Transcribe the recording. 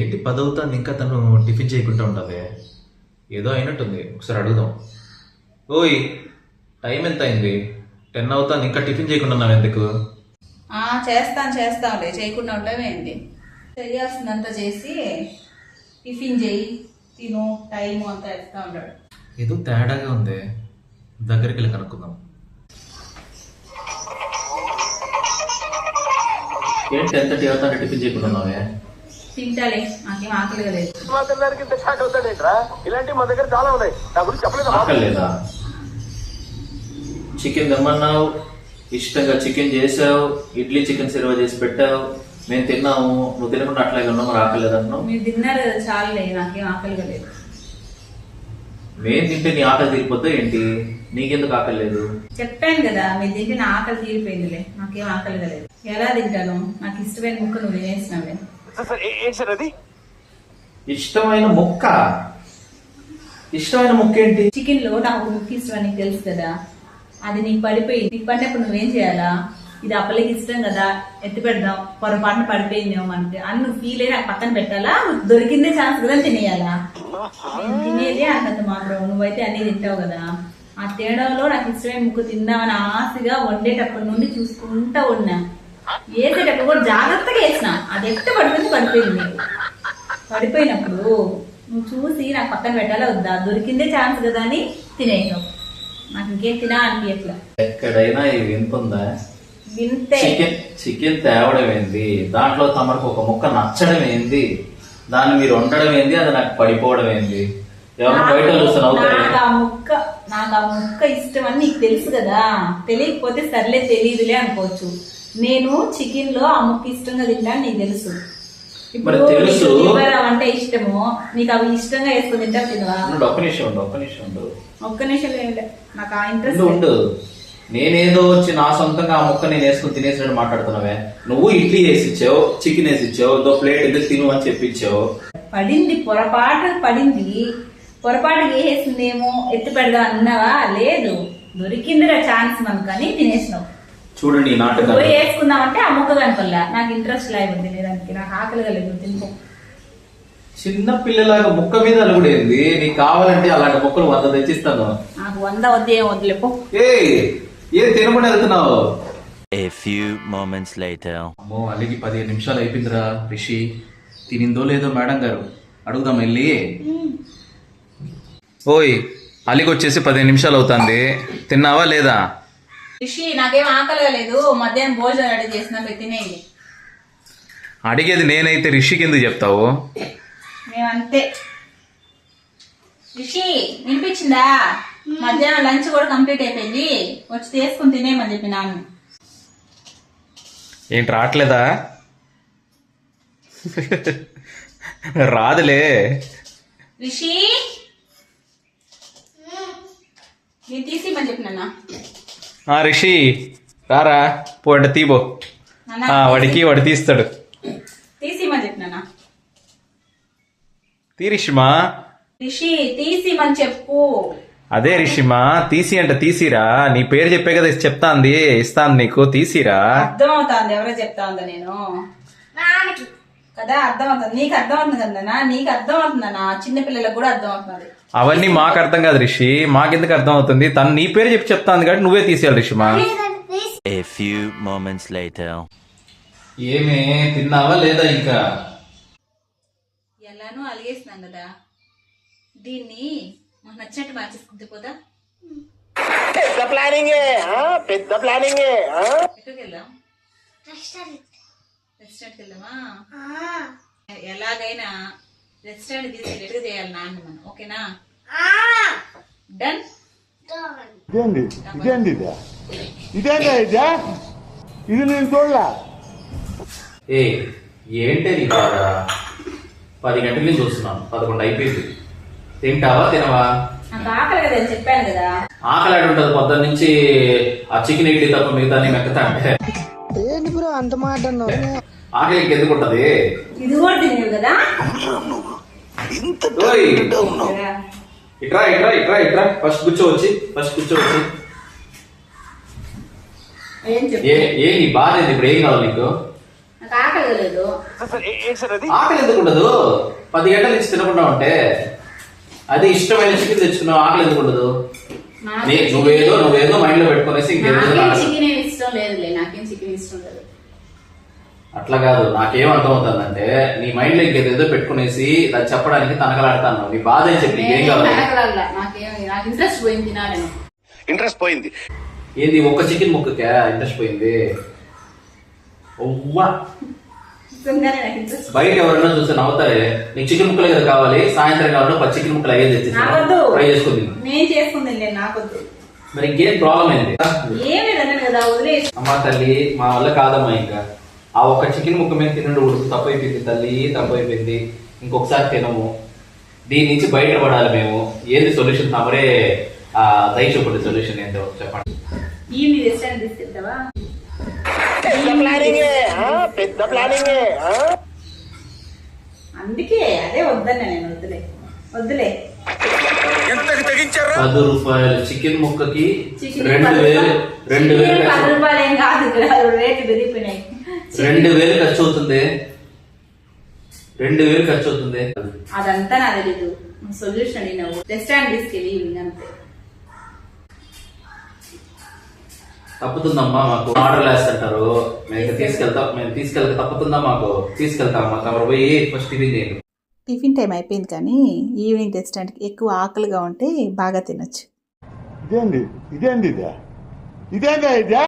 ఏంటి పదవుతుంది ఇంకా తను టిఫిన్ చేయకుండా ఉండవే ఏదో అయినట్టుంది. ఒకసారి అడుగుదాం. ఓయ్ టైం ఎంత అయింది? టెన్ అవుతాను ఇంకా టిఫిన్ చేయకుండా ఉన్నావు ఎందుకు? చేస్తాను చేస్తాంలే చేయకుండా ఉండవేంటి చేయాల్సిందంతా చేసి టిఫిన్ చేయి తిను టైము అంతా ఇస్తా ఉంటాడు. ఏదో తేడాగా ఉంది. దగ్గరికి వెళ్ళి కనుక్కుందాం. ఏంటి టెన్ థర్టీ అవుతాను టిఫిన్ చేయకుండా ఉన్నావే? తింటాలే. నాకేం ఆకలిగా లేదు. ఆకలి లేదా చికెన్ తెమ్మన్నావు ఇష్టంగా చికెన్ చేసావు ఇడ్లీ చికెన్ సర్వ్ చేసి పెట్టావు మేము తిన్నాము నువ్వు తినకుండా అట్లాగే ఉన్నావు మరి ఆకలి లేదన్నావు మీరు తిన్నారు కదా చాలులే నాకేం ఆకలిగా లేదు. మేము తింటే నీ ఆకలి తీరిపోతే ఏంటి? నీకెందుకు ఆకలి లేదు? చెప్పాను కదా మీరు తింటే నా ఆకలి తీరిపోయిందిలే నాకేం ఆకలిగా లేదు. ఎలా తింటాను? నాకు ఇష్టమైన ముక్క నువ్వు తినేసినావే ఇష్టమైన ముక్క. ఇష్టమైన ముక్క ఏంటి? చికెన్లో నాకు ముక్క ఇష్టం అని నీకు తెలుసు కదా. అది నీకు పడిపోయింది. నీకు పడినప్పుడు నువ్వేం చేయాలా? ఇది అప్పలకి ఇష్టం కదా. ఎత్తి పెడదాం. పొరపాటున పడిపోయిందేమో అంటే అని నువ్వు ఫీల్ అయ్యి నాకు పక్కన పెట్టాలా? నువ్వు దొరికిందే ఛాన్స్ కదా అని తినేయాలా? తినేదే అంతంత మాత్రం. నువ్వైతే అన్ని తింటావు కదా. ఆ తేడాలో నాకు ఇష్టమైన ముక్క తిందామని ఆశగా వండేటప్పటి నుండి చూసుకుంటా ఉన్నా. వేసేటప్పుడు కూడా జాగ్రత్తగా వేసిన. అది ఎక్కడ పడిపోయింది పడిపోయింది పడిపోయినప్పుడు నువ్వు చూసి నాకు పక్కన పెట్టాలా వద్దా? దొరికిందే ఛాన్స్ కదా అని తినేయను. నాకు ఇంకేం తినా అనిపించట్లా ఎక్కడైనా వింటుందా వింతే చికెన్ చికెన్ తేవడం ఏంది? దాంట్లో తమకు ఒక ముక్క నచ్చడం ఏంది? దాన్ని మీరు వండడం ఏంది? అది నాకు పడిపోవడం ఏంది? ఎవరు బయట చూస్తాను అవుతారు? నాకు ఆ ముక్క నాకు ఆ ముక్క ఇష్టం అని నీకు తెలుసు కదా. తెలియకపోతే సర్లే తెలియదులే అనుకోవచ్చు. నేను చికెన్లో ఆ ముక్క ఇష్టంగా తింటాను నీకు తెలుసు. ఇప్పుడు తెలుసు. అవంటే ఇష్టము. నీకు అవి ఇష్టంగా వేసుకుని తింటా తినవా? ఉండు, ఒక్క నిమిషం ఉండు ఒక్క నిమిషం ఉండు. ఒక్క నిమిషం ఏం లే. నాకు ఆ ఇంట్రెస్ట్ ఉండు నేనేదో వచ్చి నా సొంతంగా ఆ ముక్క నేను వేసుకుని తినేసినట్టు మాట్లాడుతున్నావే. నువ్వు ఇడ్లీ వేసి ఇచ్చావు చికెన్ వేసి ఇచ్చావు దో ప్లేట్ ఎందుకు తిను అని చెప్పించావు పడింది పొరపాటు పడింది. పొరపాటు వేసేసిందేమో ఎత్తి పెడదా అన్నావా? లేదు. దొరికిందిరా ఛాన్స్ మనకు అని తినేసినావు. చూడండి ఈ నాటకాలు. పోయి వేసుకుందామంటే ఆ ముక్క కనుకోలే నాకు ఇంట్రెస్ట్ లేదు తినేదానికి నాకు ఆకలిగా లేదు తినుకో. చిన్న పిల్లలాగా ముక్క మీద అలుగుడేంది? నీకు కావాలంటే అలాంటి ముక్కలు వంద తెచ్చిస్తాను. నాకు వంద వద్దు ఏం వద్దులే పో ఏ ఏం తినకుండా వెళ్తున్నావు A few moments later. అమ్మో అలిగి పదిహేను నిమిషాలు అయిపోయిందిరా రిషి. తినిందో లేదో మేడం గారు. అడుగుదాం వెళ్ళి. ఓయ్ అలిగి వచ్చేసి పదిహేను నిమిషాలు అవుతుంది. తిన్నావా లేదా? రిషి నాకేం ఆకలిగా లేదు. మధ్యాహ్నం భోజనం రెడీ చేసిన మీరు తినేయండి. అడిగేది నేనైతే రిషికి ఎందుకు చెప్తావు? మేమంతే. రిషి వినిపించిందా? మధ్యాహ్నం లంచ్ కూడా కంప్లీట్ అయిపోయింది. వచ్చి తీసుకుని తినేయమని చెప్పి నాన్న. ఏంటి రావట్లేదా? రాదులే. రిషి నేను తీసిమని చెప్పినా ఆ రిషి రారా పోండి తీబో. నాన్న ఆ, వాడికి వాడు తీస్తాడు. తీసిమని చెప్పినా తీ రిషిమా. రిషి తీసిమని చెప్పు. అదే రిషిమా తీసి అంటే తీసిరా. నీ పేరు చెప్పే కదా చెప్తాంది ఇస్తాను నీకు తీసిరా. అర్థమవుతుంది ఎవరో చెప్తా ఉందా నేను కదా అర్థమవుతుంది. నీకు అర్థమవుతుంది కదా నీకు అర్థమవుతుందన్నా చిన్న పిల్లలకు కూడా అర్థమవుతుంది. అవన్నీ మాకు అర్థం కాదు రిషి. మాకెందుకు అర్థం అవుతుంది తను నీ పేరు చెప్పి చెప్తాంది కాబట్టి నువ్వే తీసేయాలి రిషిమా A few moments later. ఏమే తిన్నావా లేదా ఇంకా? ఎలానో అలిగేసినాం కదా దీన్ని మాకు నచ్చినట్టు మార్చేసుకుంటే పోదా పెద్ద ప్లానింగ్ పెద్ద ప్లానింగ్ ఎక్కడికి వెళ్దాం? రెస్టారెంట్కి వెళ్దామా? ఎలాగైనా రెస్టారెంట్ తీసుకెళ్ళేట్టుగా చేయాలి నాన్న మనం. ఓకేనా? డన్ ఇదేంది ఇదేంది ఇదే? ఇదేందా ఇదే? ఇది నేను చూడలే. ఏ ఏంటే నీ బాధ? పది గంటల నుంచి చూస్తున్నాను పదకొండు అయిపోయింది. తింటావా తినవా? నాకు ఆకలి కదా అని చెప్పాను కదా. ఆకలి ఉంటుంది పొద్దున్న నుంచి ఆ చికెన్ ఇడ్లీ తప్ప మిగతా మెక్కతా అంటే. ఏంటి బ్రో అంత మాట అన్నావు? ఆకలి ఇంకెందుకు ఉంటది? ఇది కూడా తినేవి కదా? కదా. ఇట్రా ఇట్రా ఇట్రా ఇట్రా ఫస్ట్ కూర్చోవచ్చి ఫస్ట్ కూర్చోవచ్చి. ఏం చెప్పు? ఏ ఏ నీ బాధ ఇప్పుడు ఏం కావాలి నీకు? ఆకలి ఎందుకు ఉండదు? పది గంటల నుంచి తినకుండా ఉంటే అది ఇష్టమైన చికెన్ తెచ్చుకున్నావు ఆకలి ఎందుకు ఉండదు? నువ్వేదో నువ్వేదో మైండ్లో పెట్టుకునేసి ఇంకేదో చికెన్ ఇష్టం లేదులే నాకేం చికెన్ ఇష్టం లేదు అట్లా కాదు నాకేం అర్థం అవుతుందంటే నీ మైండ్లో ఇంకేదేదో పెట్టుకునేసి అది చెప్పడానికి తనకలాడుతాను నీ బాధ అని చెప్పి ఏం కావాలి? వెనకలాడలా. నాకేం నాకు ఇంట్రెస్ట్ పోయింది ఇంట్రెస్ట్ పోయింది. ఏంది ఒక్క చికెన్ ముక్కకే ఇంట్రెస్ట్ పోయింది? బయట ఎవరైనా చూస్తే నవ్వుతారే నీకు చికెన్ ముక్కలే కదా కావాలి సాయంత్రం కావాలి పది చికెన్ ముక్కలు అయ్యేది నాకొద్దు ఫ్రై చేసుకుంది నేను చేసుకుంది లేదు నాకొద్దు మరి ఇంకేం ప్రాబ్లం ఏంది? ఏం వదిలేసి అమ్మా తల్లి మా వల్ల కాదమ్మా ఇంకా. ఆ ఒక్క చికెన్ ముక్క మీద తినడు ఉడుకు తప్పు అయిపోయింది తల్లి తప్పు అయిపోయింది ఇంకొకసారి తినము. దీని నుంచి బయటపడాలి మేము. ఏంది సొల్యూషన్ తమరే ఆ దయ చూపండి సొల్యూషన్ ఏంటో చెప్పండి. అందుకే అదే వద్దన్నా నేను వద్దులే. వద్దులే. పది రూపాయలు. చికెన్ ముక్కకి చికెన్ రెండు వేలు రూపాయలు- రెండు చికెన్ వేలు పది రూపాయలు ఏం కాదు ఇక్కడ. రేటు పెరిగిపోయినాయి. రెండు వేలు ఖర్చు అవుతుంది రెండు వేలు ఖర్చు అవుతుంది అదంతా నాకు తెలీదు సొల్యూషన్ నువ్వు తీసుకెళ్ళి అంతే. తప్పుతుందమ్మా మాకు. ఆర్డర్లు వేస్తుంటారు మేము తీసుకెళ్తాం మేము తీసుకెళ్తే తప్పుతుందా మాకు? తీసుకెళ్తాం మా తమరు పోయి ఫస్ట్ టిఫిన్ చేయండి. టిఫిన్ టైం అయిపోయింది కానీ ఈవినింగ్ రెస్టారెంట్కి ఎక్కువ ఆకలిగా ఉంటే బాగా తినొచ్చు. ఇదేంది? ఇదేంది ఇదే? ఇదేందా ఇదే?